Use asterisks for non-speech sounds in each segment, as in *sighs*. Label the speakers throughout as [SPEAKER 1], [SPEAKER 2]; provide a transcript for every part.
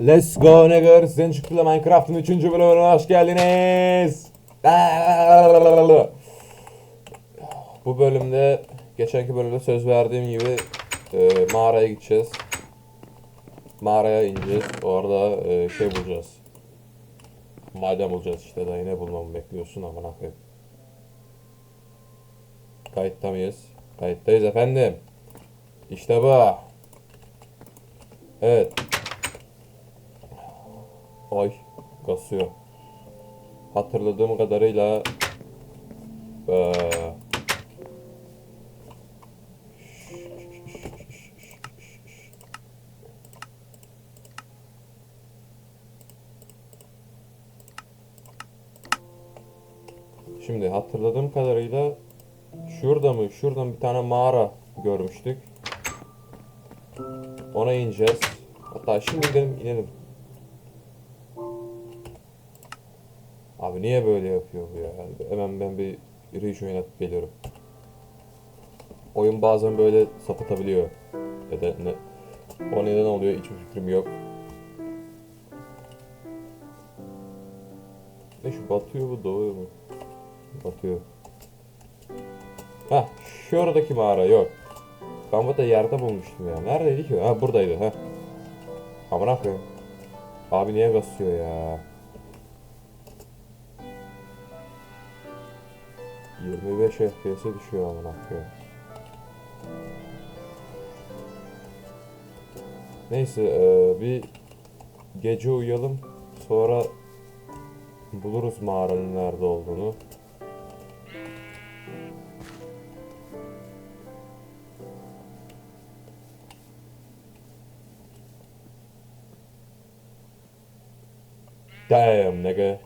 [SPEAKER 1] Let's go nigger. Sizin çıktılı Minecraft'ın 3. bölümüne hoş geldiniz. Bu bölümde geçenki bölümde söz verdiğim gibi e, mağaraya gideceğiz. Mağaraya ineceğiz. Orada e, şey bulacağız. Maden bulacağız işte daha ne bulmamı bekliyorsun ama koyayım. Kayıtta mıyız? Kayıttayız efendim. İşte bu. Evet. Ay kasıyor. Hatırladığım kadarıyla eee Şimdi hatırladığım kadarıyla şurada mı? Şuradan bir tane mağara görmüştük. Ona ineceğiz. Hatta şimdi gidelim inelim. Niye böyle yapıyor bu ya? Hemen ben bir yürüyüş oynatıp geliyorum. Oyun bazen böyle sapıtabiliyor. Ya da ne? O neden oluyor hiçbir fikrim yok. Ne şu batıyor bu doğuyor mu? Batıyor. Ha şuradaki mağara yok. Ben burada yerde bulmuştum ya. Neredeydi ki? Ha buradaydı ha. Amına koyayım. Abi niye basıyor ya? 25 FPS'e düşüyor amına koyayım. Neyse eee, bir gece uyuyalım. Sonra buluruz mağaranın nerede olduğunu. Damn, nigga.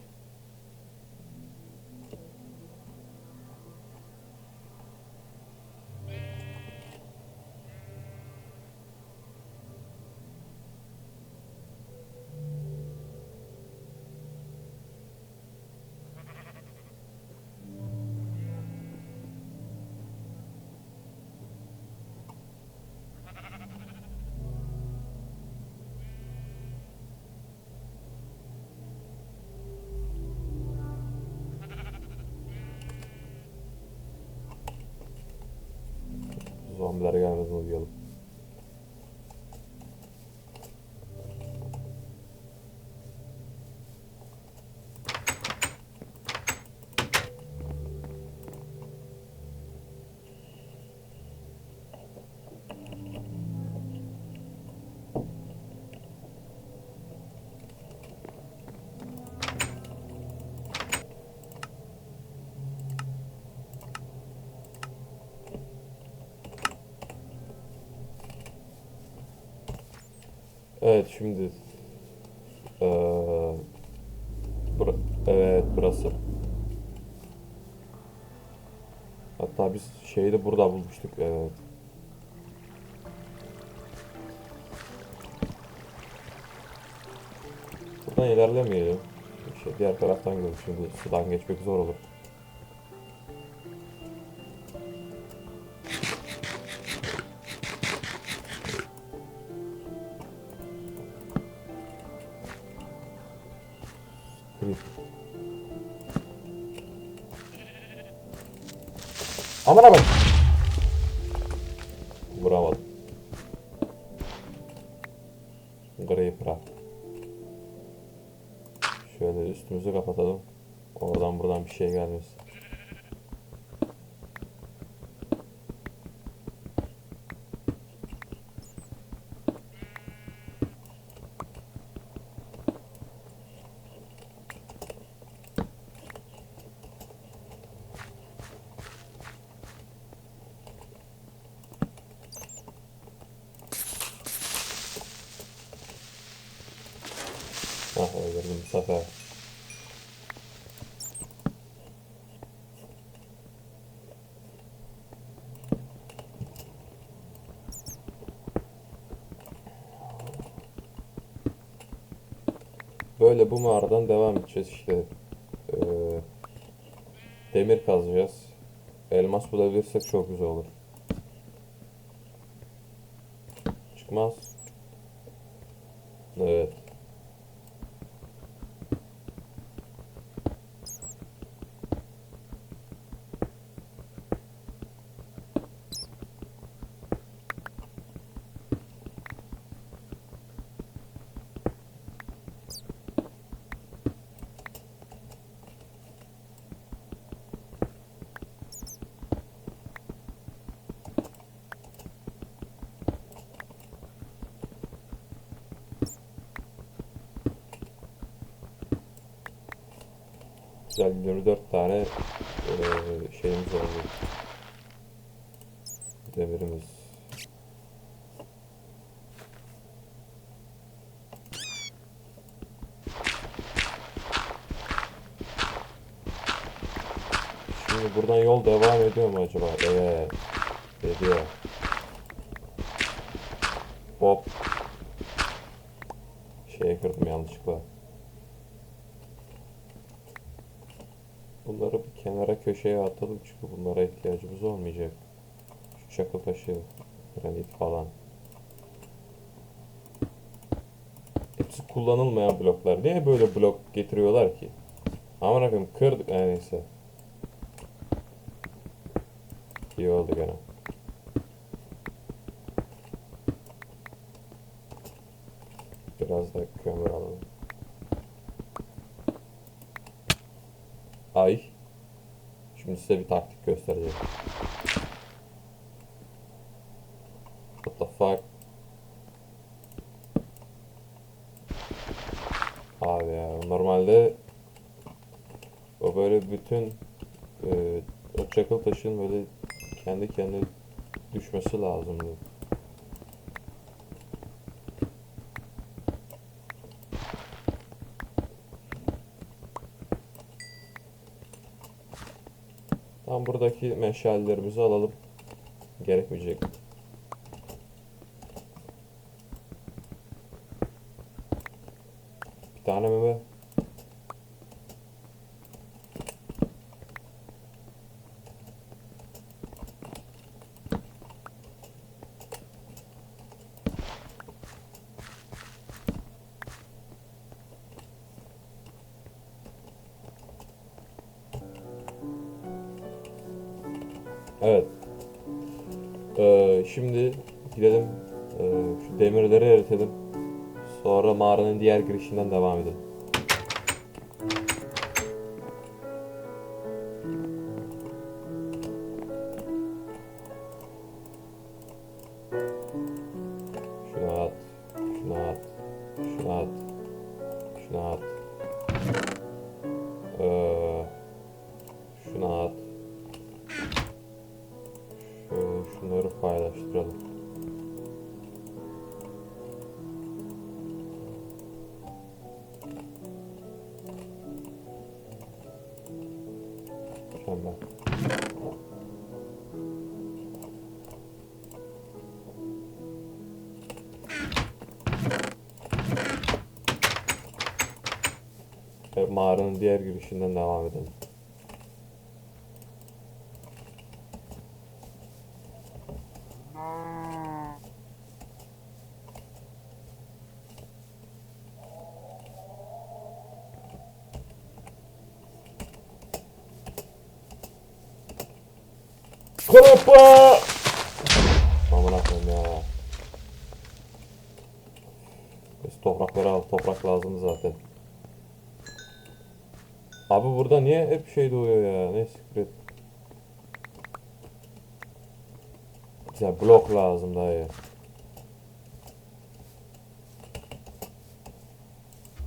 [SPEAKER 1] Zombiler gelmeden uyuyalım. Evet şimdi eee bura- evet burası. Hatta biz şeyi de burada bulmuştuk evet. Buradan ilerlemeyelim. Şey, diğer taraftan şimdi sudan geçmek zor olur. Şey gelmesin. Ah öldürdüm bu sefer. Böyle bu mağaradan devam edeceğiz işte. Ee, demir kazacağız. Elmas bulabilirsek çok güzel olur. Çıkmaz. Evet. Güzel 24 tane eee, şeyimiz oldu. Demirimiz. Şimdi buradan yol devam ediyor mu acaba? Evet. Ediyor. Hop. Şeye kırdım yanlışlıkla. Bunları bir kenara köşeye atalım çünkü bunlara ihtiyacımız olmayacak. Şu çakıl taşı, granit falan. Hepsi kullanılmayan bloklar. Niye böyle blok getiriyorlar ki? Aman akım kırdık. Ha, neyse. İyi oldu gene. Biraz da kömür alalım. Ay. Şimdi size bir taktik göstereceğim. What the fuck? Abi ya normalde o böyle bütün e, o çakıl taşın böyle kendi kendine düşmesi lazımdı. Tam buradaki meşallerimizi alalım. Gerekmeyecek. Girişinden devam edelim. Mağaranın diğer girişinden devam edelim. Kroppa! Aman akım ya. Biz toprakları al. Toprak lazım zaten. Abi burada niye hep şey doğuyor ya? Ne secret? Bize blok lazım dayı.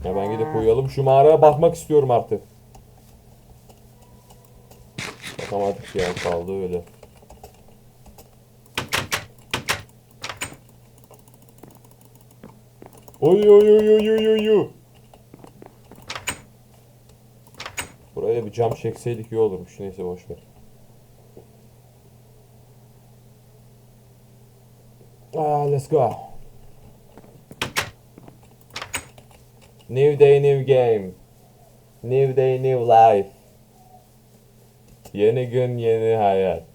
[SPEAKER 1] Hemen gidip uyuyalım. Şu mağaraya bakmak istiyorum artık. Bakamadık ya kaldı öyle. Oy oy oy oy oy oy oy. Buraya bir cam çekseydik iyi olurmuş. Neyse boş ver. Ah, let's go. New day, new game. New day, new life. Yeni gün, yeni hayat.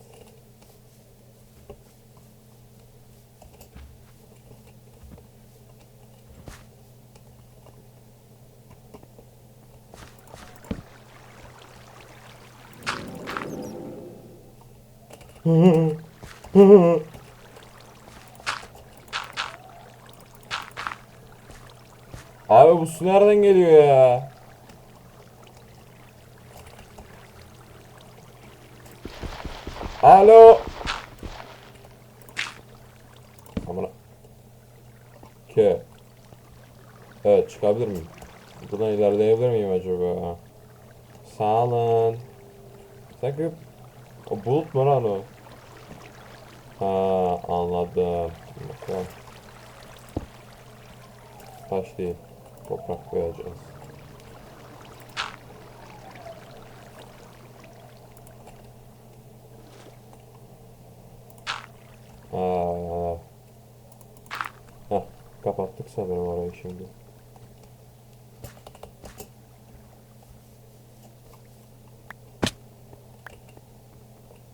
[SPEAKER 1] Abi bu su nereden geliyor ya? Alo. Aman. Ke. Evet çıkabilir miyim? Buradan ilerleyebilir miyim acaba? Sağ olun. Sanki o bulut mu lan o? Ha anladım. Bakalım. Taş değil. Toprak koyacağız. Aa. Kapattık sanırım orayı şimdi.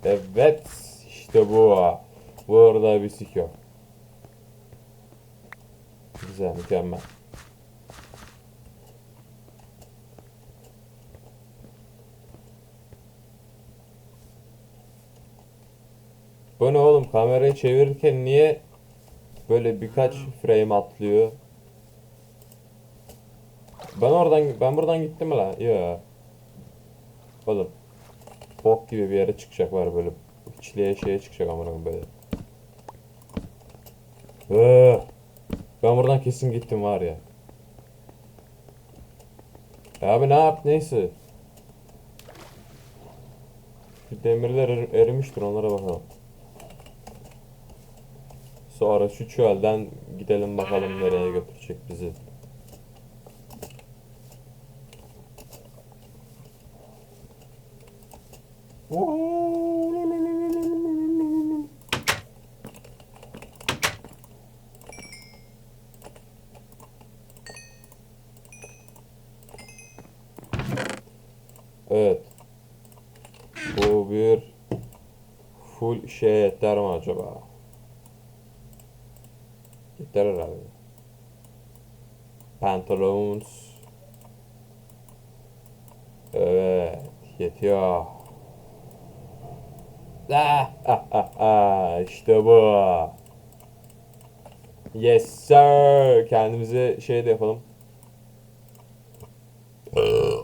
[SPEAKER 1] Evet, işte bu. Burada bir sik yok. Güzel, mükemmel. Bu ne oğlum? Kamerayı çevirirken niye böyle birkaç frame atlıyor? Ben oradan ben buradan gittim mi lan? Yok. Oğlum. Bok gibi bir yere çıkacak var böyle. İçliğe şeye çıkacak amına böyle. Ee, ben buradan kesin gittim var ya. E abi ne yap neyse. Demirler er- erimiştir onlara bakalım. Sonra şu çölden gidelim bakalım nereye götürecek bizi. Evet. Bu bir full şey yeter mi acaba? Yeter herhalde. Pantaloons. Evet, yetiyor. Ah, ah, ah, ah, bu. Yes sir. Kendimize şey de yapalım.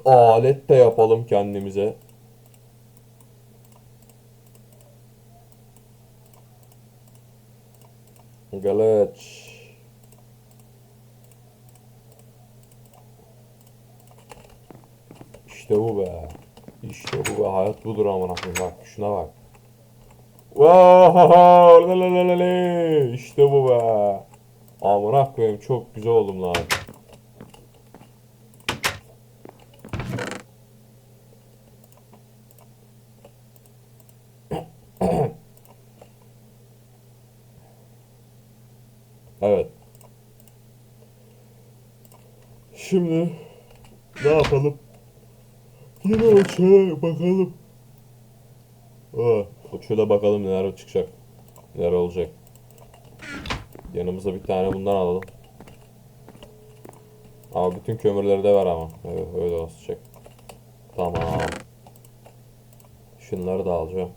[SPEAKER 1] Alet de yapalım kendimize. Galaç. İşte bu be. İşte bu be. Hayat budur amına koyayım. Bak şuna bak. Wow. İşte bu be. Amına koyayım çok güzel oldum lan. *coughs* Evet. Şimdi ne yapalım? O çöle bakalım. Aa, çöle bakalım neler çıkacak. Neler olacak. Yanımıza bir tane bundan alalım. Ama bütün kömürleri de var ama. Evet öyle olacak. Tamam. Şunları da alacağım.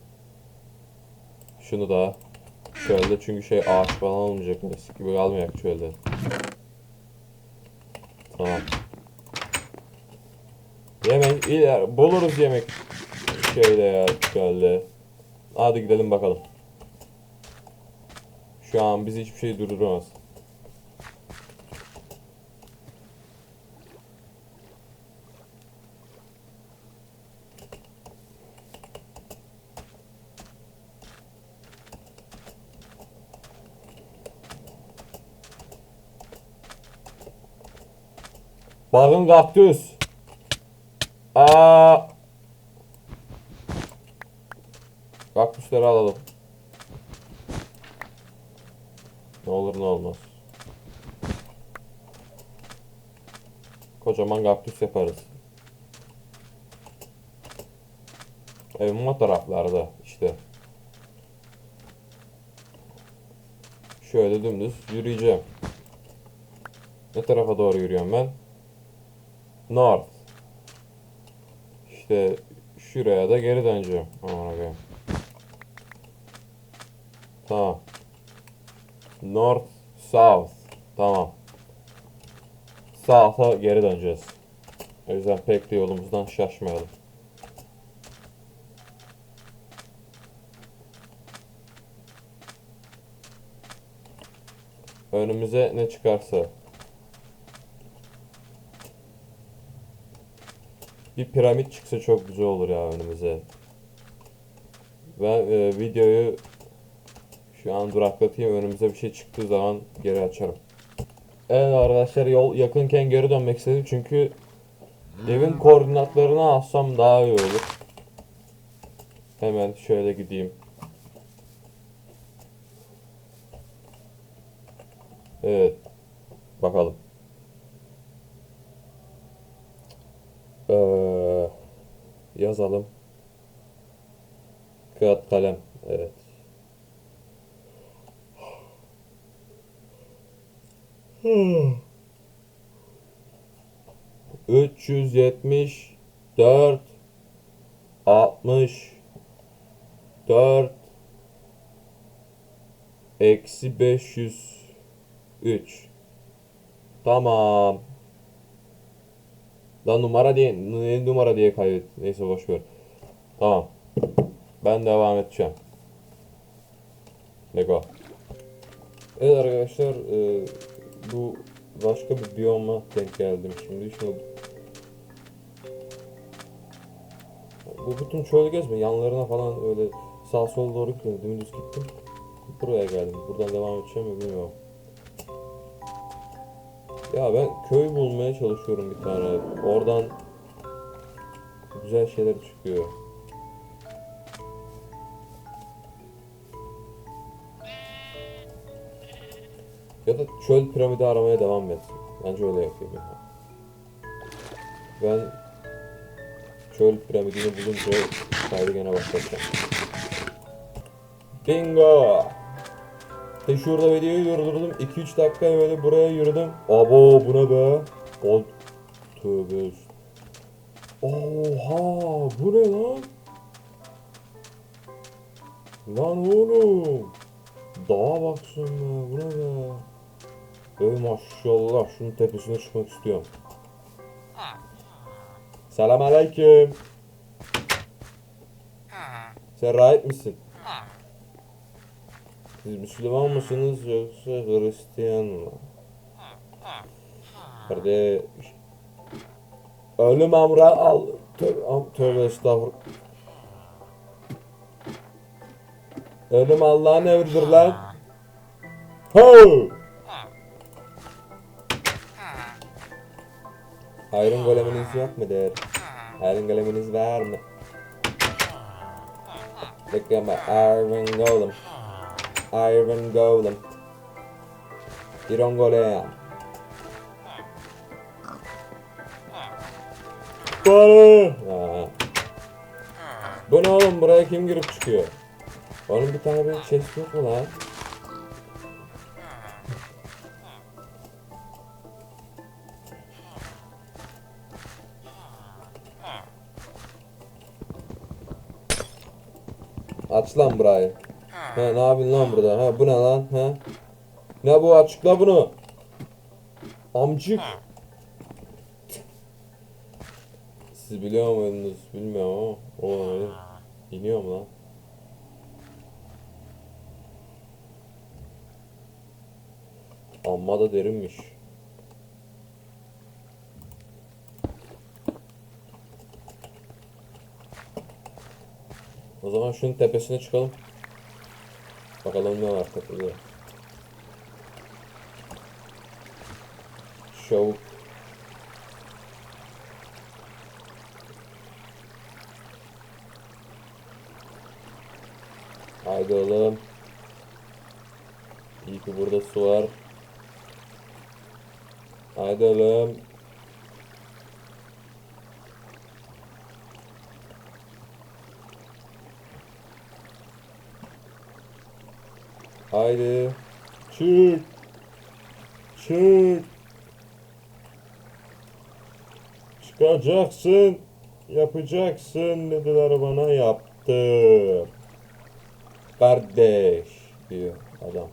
[SPEAKER 1] Şunu da çölde çünkü şey ağaç falan olmayacak. Eski gibi kalmayacak çölde. Tamam. Yemek iler buluruz yemek şeyde ya çölde. Hadi gidelim bakalım. Şu an bizi hiçbir şey durduramaz. Bakın kaktüs. Aa. Kaktüsleri alalım. Ne olur ne olmaz. Kocaman kaktüs yaparız. Evim o taraflarda işte. Şöyle dümdüz yürüyeceğim. Ne tarafa doğru yürüyorum ben? North. İşte şuraya da geri döneceğim. Aman koyayım. Tamam. North, South. Tamam. South'a geri döneceğiz. O yüzden pek de yolumuzdan şaşmayalım. Önümüze ne çıkarsa. Bir piramit çıksa çok güzel olur ya önümüze. Ben e, videoyu şu an duraklatayım. Önümüze bir şey çıktığı zaman geri açarım. Evet arkadaşlar yol yakınken geri dönmek istedim çünkü evin koordinatlarını alsam daha iyi olur. Hemen şöyle gideyim. Evet. Bakalım. Ee, yazalım. Kağıt kalem. Evet. *sighs* Dört altmış dört eksi beş yüz üç Tamam. Lan numara diye ne numara diye kaydet. Neyse boş ver. Tamam. Ben devam edeceğim. Lego. Evet arkadaşlar e, bu başka bir biyoma denk geldim şimdi. Şimdi bu bütün çöl gezme yanlarına falan öyle sağ sola doğru gittim. Dümdüz gittim. Buraya geldim. Buradan devam edeceğim mi bilmiyorum. Ya ben köy bulmaya çalışıyorum bir tane. Oradan güzel şeyler çıkıyor. Ya da çöl piramidi aramaya devam et. Bence öyle yapayım. ya. Ben çöl piramidini bulunca kaydı gene başlatacağım. Bingo! İşte şurada videoyu durdurdum. 2-3 dakika böyle buraya yürüdüm. Abo bu ne be? O tövbe. Oha bu ne lan? Lan oğlum. Dağa baksın be bu ne be? Ey maşallah şunun tepesine çıkmak istiyorum. Selam aleyküm. Sen rahip misin? Siz Müslüman mısınız yoksa Hristiyan mı? Kardeş. Ölüm amra al. Tövbe, am, tövbe estağfurullah. Ölüm Allah'ın emridir lan. Ho! Iron goleminiz yok mu der? Iron goleminiz var mı? Look at my Iron golem. Iron golem. Iron golem. Bana. Bu ne oğlum buraya kim girip çıkıyor? Onun bir tane bir chest yok mu lan? Aç lan burayı. Ha ne yapıyorsun lan burada? Ha bu ne lan? Ha? Ne bu açıkla bunu. Amcık. Siz biliyor muydunuz? Bilmiyorum ama. O öyle. İniyor mu lan? Amma da derinmiş. O zaman şunun tepesine çıkalım. Bakalım ne var tepede. Show. Haydi oğlum. İyi ki burada su var. Haydi oğlum. Haydi. Çık. Çık. Çıkacaksın. Yapacaksın dediler bana yaptım. Kardeş diyor adam.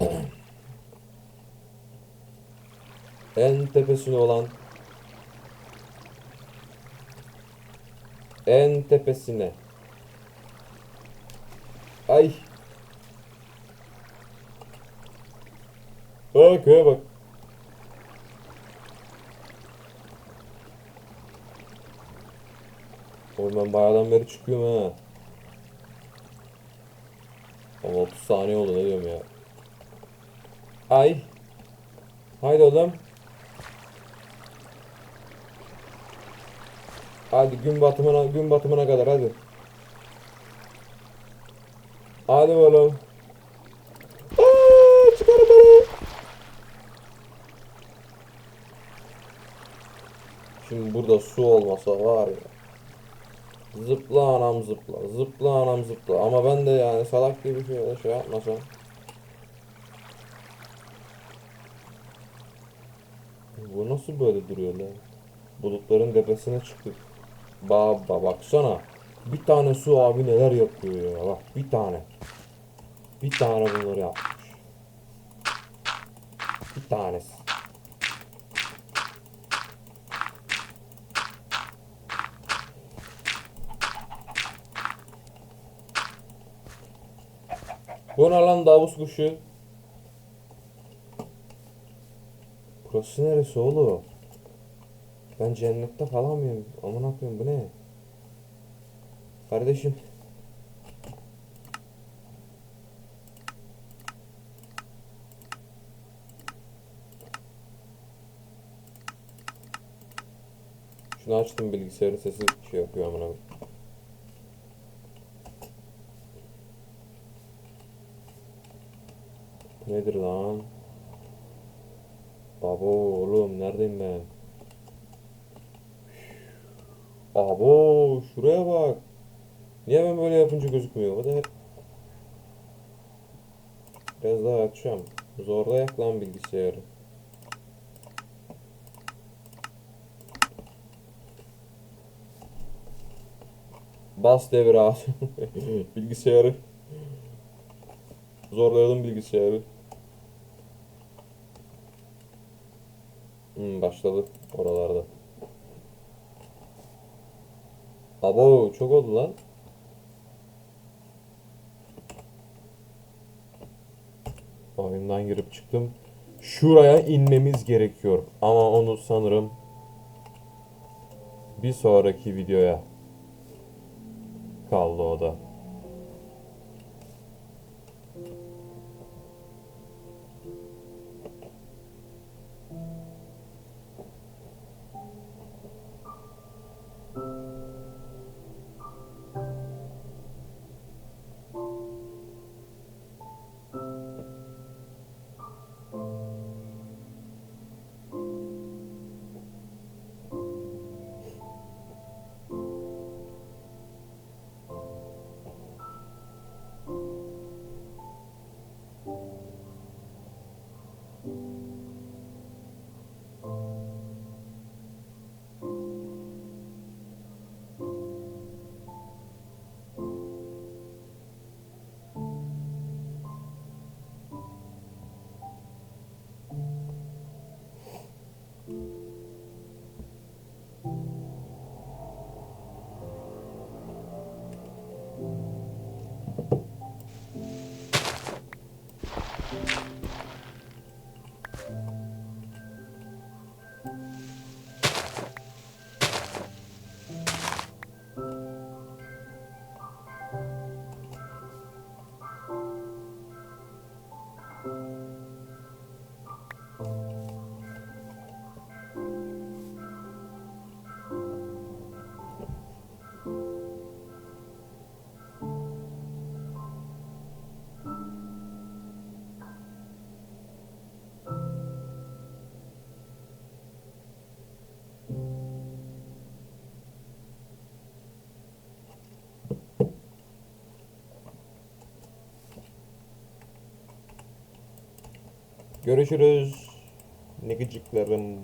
[SPEAKER 1] *clears throat* en tepesine olan en tepesine Ay. Aa köye bak. Oğlum ben bayağıdan beri çıkıyorum ha. Ama 30 saniye oldu ne diyorum ya. Ay. Haydi oğlum. Hadi gün batımına gün batımına kadar hadi. Hadi oğlum. Aa, çıkar beni. Şimdi burada su olmasa var ya. Zıpla anam zıpla. Zıpla anam zıpla. Ama ben de yani salak gibi şöyle şey yapmasam. Bu nasıl böyle duruyor lan? Bulutların tepesine çıktık. Baba baksana. Bir tane su abi neler yapıyor ya. Bak bir tane. Bir tane bunları yapmış. Bir tanesi. Bu ne lan davus kuşu? Burası neresi oğlum? Ben cennette falan mıyım? Aman koyayım bu ne? Kardeşim. Şunu açtım bilgisayarın sesi şey yapıyor amına. Nedir lan? Babo oğlum neredeyim ben? Abo şuraya bak. Niye ben böyle yapınca gözükmüyor? Hep... Biraz daha açacağım. Zorla yak lan bilgisayarı. Bas devir abi. *laughs* bilgisayarı. Zorlayalım bilgisayarı. Hmm, başladı oralarda. Abo çok oldu lan. Girip çıktım. Şuraya inmemiz gerekiyor. Ama onu sanırım bir sonraki videoya kaldı o da. Görüşürüz. Ne gıcıklarım.